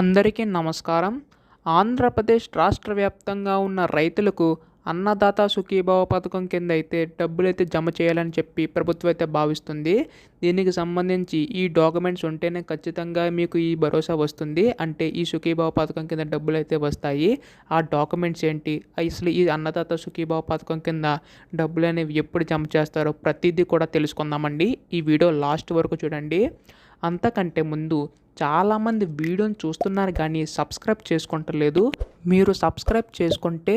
అందరికీ నమస్కారం. ఆంధ్రప్రదేశ్ రాష్ట్ర వ్యాప్తంగా ఉన్న రైతులకు అన్నదాత సుఖీభావ పథకం కింద అయితే డబ్బులైతే జమ చేయాలని చెప్పి ప్రభుత్వం అయితే భావిస్తుంది. దీనికి సంబంధించి ఈ డాక్యుమెంట్స్ ఉంటేనే ఖచ్చితంగా మీకు ఈ భరోసా వస్తుంది. అంటే ఈ సుఖీభావ పథకం కింద డబ్బులు అయితే వస్తాయి. ఆ డాక్యుమెంట్స్ ఏంటి? అసలు ఈ అన్నదాత సుఖీభావ పథకం కింద డబ్బులు అనేవి ఎప్పుడు జమ చేస్తారో ప్రతిదీ కూడా తెలుసుకుందామండి. ఈ వీడియో లాస్ట్ వరకు చూడండి. అంతకంటే ముందు చాలామంది వీడియోని చూస్తున్నారు కానీ సబ్స్క్రైబ్ చేసుకుంటలేదు. మీరు సబ్స్క్రైబ్ చేసుకుంటే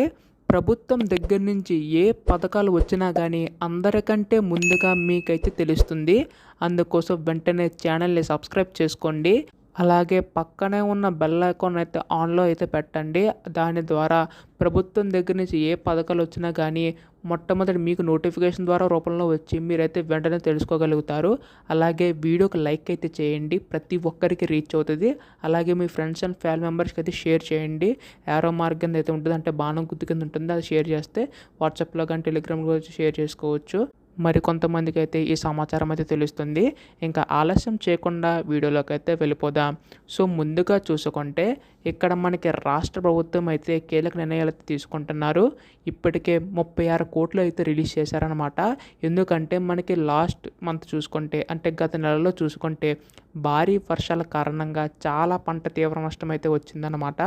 ప్రభుత్వం దగ్గర నుంచి ఏ పథకాలు వచ్చినా కానీ అందరికంటే ముందుగా మీకైతే తెలుస్తుంది. అందుకోసం వెంటనే ఛానల్ని సబ్స్క్రైబ్ చేసుకోండి. అలాగే పక్కనే ఉన్న బెల్ ఐకాన్ అయితే ఆన్లో అయితే పెట్టండి. దాని ద్వారా ప్రభుత్వం దగ్గర నుంచి ఏ పథకాలు వచ్చినా కానీ మొట్టమొదటి మీకు నోటిఫికేషన్ ద్వారా రూపంలో వచ్చి మీరైతే వెంటనే తెలుసుకోగలుగుతారు. అలాగే వీడియోకి లైక్ అయితే చేయండి. ప్రతి ఒక్కరికి రీచ్ అవుతుంది. అలాగే మీ ఫ్రెండ్స్ అండ్ ఫ్యామిలీ మెంబర్స్కి అయితే షేర్ చేయండి. యారో మార్క్ కింద అయితే ఉంటుంది. అంటే బాణం గుర్తు కింద ఉంటుంది. అది షేర్ చేస్తే వాట్సాప్లో కానీ టెలిగ్రామ్లో షేర్ చేసుకోవచ్చు. మరి కొంతమందికి అయితే ఈ సమాచారం అయితే తెలుస్తుంది. ఇంకా ఆలస్యం చేయకుండా వీడియోలోకి అయితే వెళ్ళిపోదాం. సో ముందుగా చూసుకుంటే ఇక్కడ మనకి రాష్ట్ర ప్రభుత్వం అయితే కీలక నిర్ణయాలు అయితే తీసుకుంటున్నారు. ఇప్పటికే ముప్పై ఆరు కోట్లు అయితే రిలీజ్ చేశారనమాట ఎందుకంటే మనకి లాస్ట్ మంత్ చూసుకుంటే అంటే గత నెలలో చూసుకుంటే భారీ వర్షాల కారణంగా చాలా పంట తీవ్ర నష్టం అయితే వచ్చిందనమాట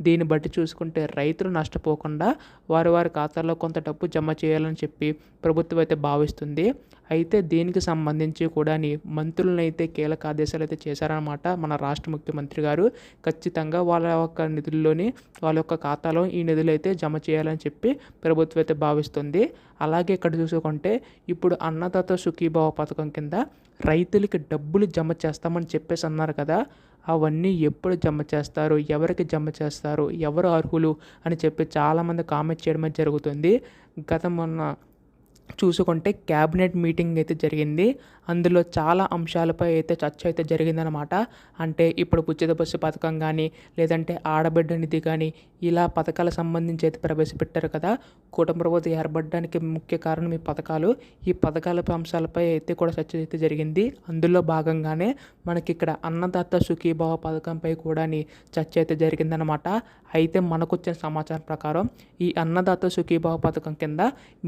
దీన్ని బట్టి చూసుకుంటే రైతులు నష్టపోకుండా వారి వారి ఖాతాల్లో కొంత డబ్బు జమ చేయాలని చెప్పి ప్రభుత్వం అయితే భావిస్తుంది. అయితే దీనికి సంబంధించి కూడా మంత్రులను అయితే కీలక ఆదేశాలు అయితే చేశారనమాట మన రాష్ట్ర ముఖ్యమంత్రి గారు. ఖచ్చితంగా వాళ్ళ యొక్క నిధుల్లోని వాళ్ళ యొక్క ఖాతాలో ఈ నిధులు అయితే జమ చేయాలని చెప్పి ప్రభుత్వం అయితే భావిస్తుంది. అలాగే ఇక్కడ చూసుకుంటే ఇప్పుడు అన్నదాత సుఖీభావ పథకం కింద రైతులకి డబ్బులు జమ చేస్తామని చెప్పేసి అన్నారు కదా అవన్నీ ఎప్పుడు జమ చేస్తారు? ఎవరికి జమ చేస్తారు? ఎవరు అర్హులు? అని చెప్పి చాలామంది కామెంట్ చేయడం జరుగుతుంది. గత మొన్న చూసుకుంటే క్యాబినెట్ మీటింగ్ అయితే జరిగింది. అందులో చాలా అంశాలపై అయితే చర్చ అయితే జరిగిందనమాట అంటే ఇప్పుడు ఉచిత బస్సు పథకం కానీ లేదంటే ఆడబిడ్డ నిధి కానీ ఇలా పథకాల సంబంధించి అయితే ప్రవేశపెట్టారు కదా. కుటుంబ ప్రభుత్వం ఏర్పడడానికి ముఖ్య కారణం ఈ పథకాలు. ఈ పథకాల అంశాలపై అయితే కూడా చర్చ అయితే జరిగింది. అందులో భాగంగానే మనకి ఇక్కడ అన్నదాత సుఖీభావ పథకంపై కూడా చర్చ అయితే జరిగిందనమాట అయితే మనకు వచ్చిన సమాచారం ప్రకారం ఈ అన్నదాత సుఖీభావ పథకం కింద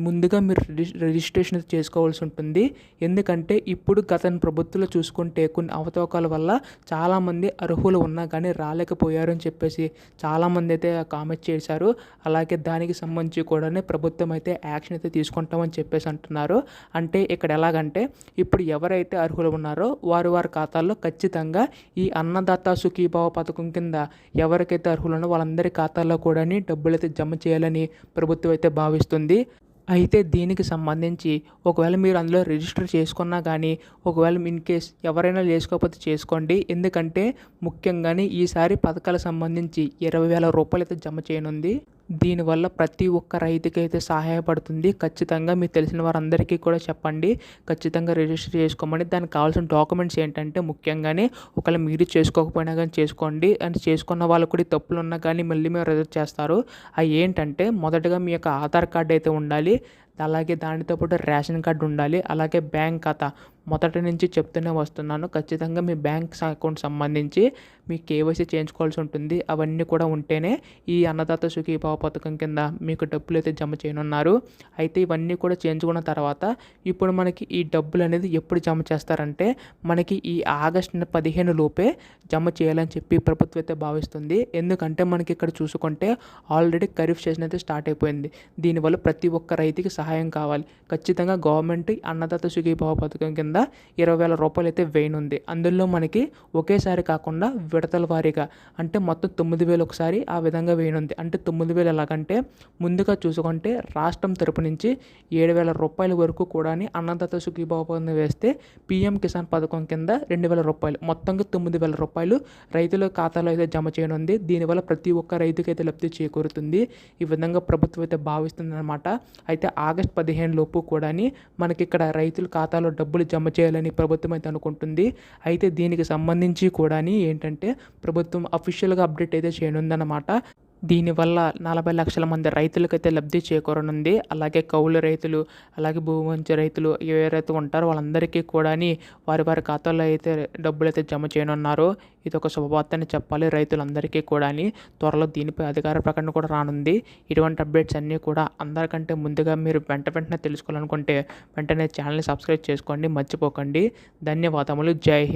ముందుగా మీరు రిజిస్ట్రేషన్ చేసుకోవాల్సి ఉంటుంది. ఎందుకంటే ఇప్పుడు గత ప్రభుత్వంలో చూసుకుంటే కొన్ని అవతవకాల వల్ల చాలామంది అర్హులు ఉన్నా కానీ రాలేకపోయారు అని చెప్పేసి చాలామంది అయితే కామెంట్ చేశారు. అలాగే దానికి సంబంధించి కూడానే ప్రభుత్వం అయితే యాక్షన్ అయితే తీసుకుంటామని చెప్పేసి అంటున్నారు. అంటే ఇక్కడ ఎలాగంటే ఇప్పుడు ఎవరైతే అర్హులు ఉన్నారో వారు వారి ఖాతాల్లో ఖచ్చితంగా ఈ అన్నదాత సుఖీభావ పథకం కింద ఎవరికైతే అర్హులు వాళ్ళందరి ఖాతాల్లో కూడా డబ్బులు అయితే జమ చేయాలని ప్రభుత్వం అయితే భావిస్తుంది. అయితే దీనికి సంబంధించి ఒకవేళ మీరు అందులో రిజిస్టర్ చేసుకున్నా కానీ ఒకవేళ ఇన్ కేస్ ఎవరైనా చేసుకోకపోతే చేసుకోండి. ఎందుకంటే ముఖ్యంగానే ఈసారి పథకాలకు సంబంధించి ఇరవై వేల రూపాయలు అయితే జమ చేయనుంది. దీనివల్ల ప్రతి ఒక్క రైతుకి అయితే సహాయపడుతుంది. ఖచ్చితంగా మీకు తెలిసిన వారందరికీ కూడా చెప్పండి. ఖచ్చితంగా రిజిస్టర్ చేసుకోమని దానికి కావాల్సిన డాక్యుమెంట్స్ ఏంటంటే ముఖ్యంగానే ఒకవేళ మీరు చేసుకోకపోయినా కానీ చేసుకోండి. అండ్ చేసుకున్న వాళ్ళు కూడా తప్పులు ఉన్నా కానీ మళ్ళీ మేము రిజర్వ్ చేస్తారు. అవి ఏంటంటే మొదటగా మీ యొక్క ఆధార్ కార్డు అయితే ఉండాలి. అలాగే దానితో పాటు రేషన్ కార్డు ఉండాలి. అలాగే బ్యాంక్ ఖాతా. మొదటి నుంచి చెప్తూనే వస్తున్నాను. ఖచ్చితంగా మీ బ్యాంక్ అకౌంట్ సంబంధించి మీ కేవైసీ చేయించుకోవాల్సి ఉంటుంది. అవన్నీ కూడా ఉంటేనే ఈ అన్నదాత సుఖీభావ పథకం కింద మీకు డబ్బులు అయితే జమ చేయనున్నారు. అయితే ఇవన్నీ కూడా చేయించుకున్న తర్వాత ఇప్పుడు మనకి ఈ డబ్బులు అనేది ఎప్పుడు జమ చేస్తారంటే మనకి ఈ ఆగస్టు పదిహేను లోపే జమ చేయాలని చెప్పి ప్రభుత్వం అయితే భావిస్తుంది. ఎందుకంటే మనకి ఇక్కడ చూసుకుంటే ఆల్రెడీ ఖరీఫ్ సీజన్ అయితే స్టార్ట్ అయిపోయింది. దీనివల్ల ప్రతి ఒక్క రైతుకి సహాయం సహాయం కావాలి. ఖచ్చితంగా గవర్నమెంట్ అన్నదాత సుఖీభావ పథకం కింద ఇరవై వేల రూపాయలు అయితే వేయనుంది. అందులో మనకి ఒకేసారి కాకుండా విడతల వారీగా అంటే మొత్తం తొమ్మిది వేలు ఒకసారి ఆ విధంగా వేయనుంది. అంటే తొమ్మిది వేలు ఎలాగంటే ముందుగా చూసుకుంటే రాష్ట్రం తరపు నుంచి ఏడు వేల రూపాయల వరకు కూడా అన్నదాత సుఖీభావ పథకం వేస్తే పీఎం కిసాన్ పథకం కింద రెండు వేల రూపాయలు. మొత్తంగా తొమ్మిది వేల రూపాయలు రైతుల ఖాతాలో అయితే జమ చేయనుంది. దీనివల్ల ప్రతి ఒక్క రైతుకైతే అయితే లబ్ధి చేకూరుతుంది. ఈ విధంగా ప్రభుత్వం అయితే భావిస్తుంది అనమాట అయితే ఆగస్ట్ పదిహేను లోపు కూడా మనకి ఇక్కడ రైతుల ఖాతాలో డబ్బులు జమ చేయాలని ప్రభుత్వం అయితే అనుకుంటుంది. అయితే దీనికి సంబంధించి కూడా ఏంటంటే ప్రభుత్వం అఫీషియల్గా అప్డేట్ అయితే చేయనుందన్నమాట. దీనివల్ల నలభై లక్షల మంది రైతులకైతే లబ్ధి చేకూరనుంది. అలాగే కౌలు రైతులు అలాగే భూమి రైతులు ఎవరైతే ఉంటారో వాళ్ళందరికీ కూడా వారి వారి ఖాతాల్లో అయితే డబ్బులు అయితే జమ చేయనున్నారు. ఇది ఒక శుభవార్త అని చెప్పాలి. రైతులందరికీ కూడా త్వరలో దీనిపై అధికార ప్రకటన కూడా రానుంది. ఇటువంటి అప్డేట్స్ అన్నీ కూడా అందరికంటే ముందుగా మీరు వెంట వెంటనే తెలుసుకోవాలనుకుంటే వెంటనే ఛానల్ని సబ్స్క్రైబ్ చేసుకోండి. మర్చిపోకండి. ధన్యవాదములు. జై హింద్.